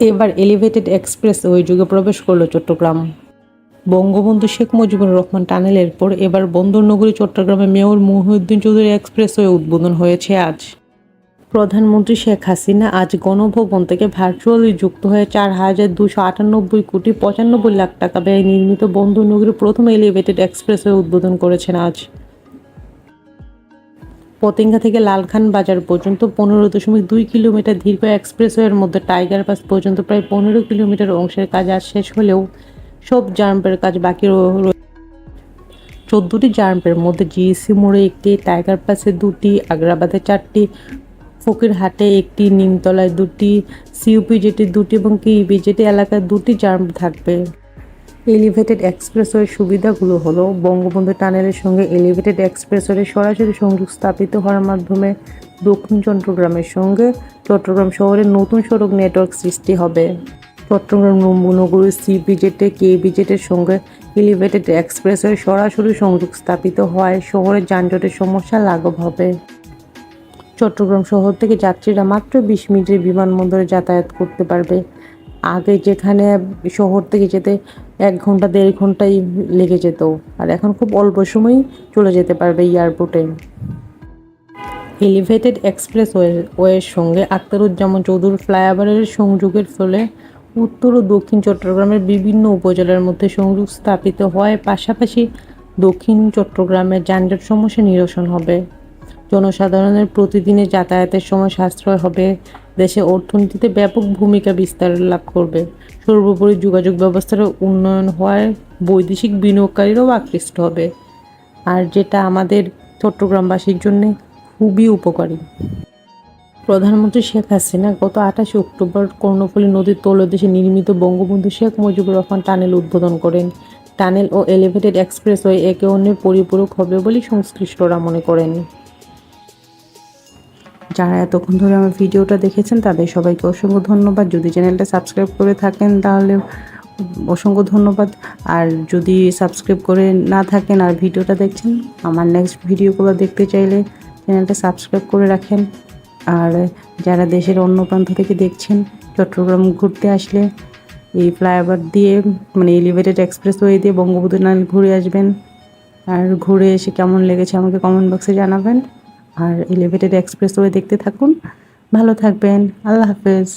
এবার elevated express ওই যুগে প্রবেশ করল চট্টগ্রাম। বঙ্গবন্ধু শেখ মুজিবুর রহমান টানেলের পর এবার বন্দরনগরী চট্টগ্রামে মেয়র মহিউদ্দিন চৌধুরী এক্সপ্রেসওয়ে উদ্বোধন হয়েছে আজ। প্রধানমন্ত্রী শেখ হাসিনা আজ গণভবন থেকে ভার্চুয়ালি যুক্ত হয়ে চার হাজার দুশো আটানব্বই কোটি পঁচানব্বই লাখ টাকা ব্যয়ে নির্মিত বন্দরনগরীর প্রথম এলিভেটেড এক্সপ্রেসওয়ে উদ্বোধন করেছেন আজ। পতেঙ্গা থেকে লালখান বাজার পর্যন্ত পনেরো দশমিক দুই কিলোমিটার দীর্ঘ এক্সপ্রেসওয়ের মধ্যে টাইগার পাস পর্যন্ত প্রায় পনেরো কিলোমিটার অংশের কাজ আজ শেষ হলেও সব জাম্পের কাজ বাকি রয়েছে চোদ্দোটি জাম্পের মধ্যে জিএসসি মোড়ে একটি, টাইগার পাসে দুটি, আগ্রাবাদে চারটি, ফকিরহাটে একটি, নিমতলায় দুটি সিইউপি জেটি দুটি এবং কিইবি জেটি এলাকায় দুটি জাম্প থাকবে। এলিভেটেড এক্সপ্রেসওয়ের সুবিধাগুলো হলো বঙ্গবন্ধু টানেলের সঙ্গে এলিভেটেড এক্সপ্রেসওয়ের সরাসরি সংযোগ স্থাপিত হওয়ার মাধ্যমে দক্ষিণ চট্টগ্রামের সঙ্গে চট্টগ্রাম শহরের নতুন সড়ক নেটওয়ার্ক সৃষ্টি হবে। চট্টগ্রাম নগরীর কে বিজেটের সঙ্গে এলিভেটেড এক্সপ্রেসওয়ে সরাসরি সংযোগ স্থাপিত হওয়ায় শহরের যানজটের সমস্যা লাঘব হবে। চট্টগ্রাম শহর থেকে যাত্রীরা মাত্র বিশ মিনিটের বিমানবন্দরে যাতায়াত করতে পারবে। আগে যেখানে শহর থেকে যেতে এক ঘণ্টা, দেড় ঘন্টাই লেগে যেত। আর এখন খুব অল্প সময়ই চলে যেতে পারবে এয়ারপোর্টে এলিভেটেড এক্সপ্রেস ওয়ের সঙ্গে আক্তারুজ্জামান চৌধুরী ফ্লাইওভারের সংযোগের ফলে উত্তর ও দক্ষিণ চট্টগ্রামের বিভিন্ন উপজেলার মধ্যে সংযোগ স্থাপিত হওয়ায় পাশাপাশি দক্ষিণ চট্টগ্রামের যানজট সমস্যা নিরসন হবে। জনসাধারণের প্রতিদিনের যাতায়াতের সময় সাশ্রয় হবে দেশে অর্থনীতিতে ব্যাপক ভূমিকা বিস্তার লাভ করবে। সর্বোপরি যোগাযোগ ব্যবস্থার উন্নয়ন হওয়ায় বৈদেশিক বিনিয়োগকারীরাও আকৃষ্ট হবে। আর যেটা আমাদের চট্টগ্রামবাসীর জন্য খুবই উপকারী। প্রধানমন্ত্রী শেখ হাসিনা গত আঠাশে অক্টোবর কর্ণফুলী নদীর তলদেশে নির্মিত বঙ্গবন্ধু শেখ মুজিবুর রহমান টানেল উদ্বোধন করেন। টানেল ও এলিভেটেড এক্সপ্রেসওয়ে একে অন্যের পরিপূরক হবে বলে সংশ্লিষ্টরা মনে করেন। যারা এতক্ষণ ধরে আমার ভিডিওটা দেখেছেন, তাদের সবাইকে অসংখ্য ধন্যবাদ। যদি চ্যানেলটা সাবস্ক্রাইব করে থাকেন, তাহলে অসংখ্য ধন্যবাদ। আর যদি সাবস্ক্রাইব করে না থাকেন আর ভিডিওটা দেখছেন, আমার নেক্সট ভিডিওগুলো দেখতে চাইলে চ্যানেলটা সাবস্ক্রাইব করে রাখেন। আর যারা দেশের অন্য প্রান্ত থেকে দেখছেন, চট্টগ্রাম ঘুরতে আসলে এই ফ্লাইওভার দিয়ে মানে এলিভেটেড এক্সপ্রেসওয়ে দিয়ে বঙ্গবন্ধু নাল ঘুরে আসবেন। আর ঘুরে এসে কেমন লেগেছে আমাকে কমেন্ট বক্সে জানাবেন। আর এলিভেটেড এক্সপ্রেসওয়ে দেখতে থাকুন। ভালো থাকবেন। আল্লাহ হাফেজ।